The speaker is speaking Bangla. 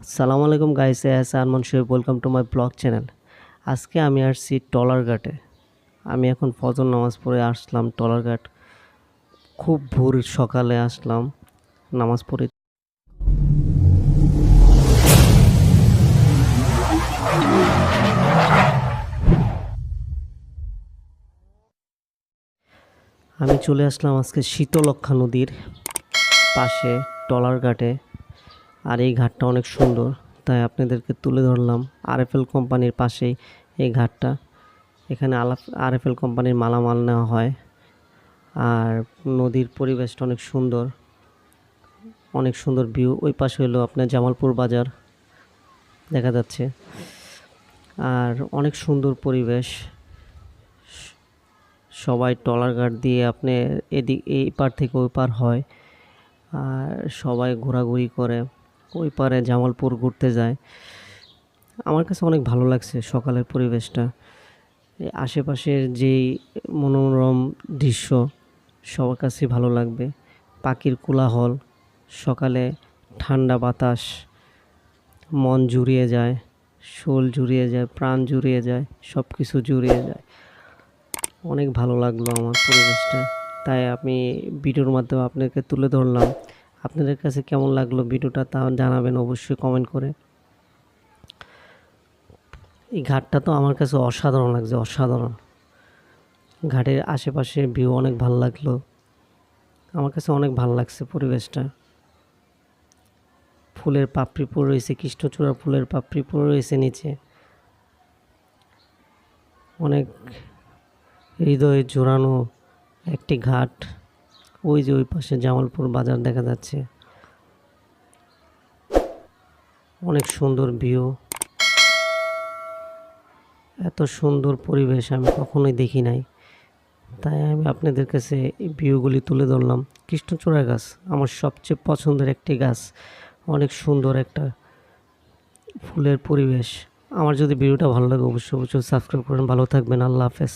আসসালামু আলাইকুম guys S Arman welcome to my blog channel আজকে আমি আসছি টলার ঘাটে আমি এখন ফজর নামাজ পড়ে আসলাম টলার ঘাট খুব ভোর সকালে আসলাম নামাজ পড়ে। আমি চলে আসলাম আজকে শীতলক্ষা নদীর পাশে টলার ঘাটে আর এই ঘাটটা অনেক সুন্দর, তাই আপনাদেরকে তুলে ধরলাম আরএফএল কোম্পানির পাশেই এই ঘাটটা। এখানে আলাপ, আরএফএল কোম্পানির মালামাল নেওয়া হয় আর নদীর পরিবেশটা অনেক সুন্দর অনেক সুন্দর ভিউ। ওই পাশে হলো আপনার জামালপুর বাজার, দেখা যাচ্ছে। আর অনেক সুন্দর পরিবেশ। সবাই টলার ঘাট দিয়ে আপনি এদিক, এই পার থেকে ওই পার হয়। আর সবাই ঘোরাঘুরি করে। ওই পারে জামালপুর ঘুরতে যায়। আমার কাছে অনেক ভালো লাগছে সকালের পরিবেশটা। আশেপাশের যেই মনোরম দৃশ্য, সবার কাছে ভালো লাগবে। পাখির কোলাহল, সকালে ঠান্ডা বাতাস, মন জুড়িয়ে যায়, শোল জুড়িয়ে যায়, প্রাণ জুড়িয়ে যায় সব কিছু জুড়িয়ে যায়। অনেক ভালো লাগল আমার পরিবেশটা। তাই আমি ভিডিওর মাধ্যমে আপনাকে তুলে ধরলাম। আপনাদের কাছে কেমন লাগল ভিডিওটা তা জানাবেন অবশ্যই কমেন্ট করে। এই ঘাটটা তো আমার কাছে অসাধারণ লাগছে, অসাধারণ। ঘাটের আশেপাশে ভিউ অনেক ভালো লাগল। আমার কাছে অনেক ভালো লাগছে পরিবেশটা। ফুলের পাপড়ি পড়ে রয়েছে কৃষ্ণচূড়া ফুলের পাপড়ি পড়ে রয়েছে নিচে। অনেক হৃদয়ে জোড়ানো একটি ঘাট। ওই যে ওই পাশে জামালপুর বাজার দেখা যাচ্ছে। অনেক সুন্দর ভিউ। এত সুন্দর পরিবেশ আমি কখনোই দেখি নাই। তাই আমি আপনাদের কাছে এই ভিউগুলি তুলে ধরলাম। কৃষ্ণচূড়া গাছ, আমার সবচেয়ে পছন্দের একটি গাছ। অনেক সুন্দর একটা ফুলের পরিবেশ। আমার যদি ভিডিওটা ভালো লাগে, অবশ্যই অবশ্যই সাবস্ক্রাইব করেন ভালো থাকবেন। আল্লাহ হাফেজ।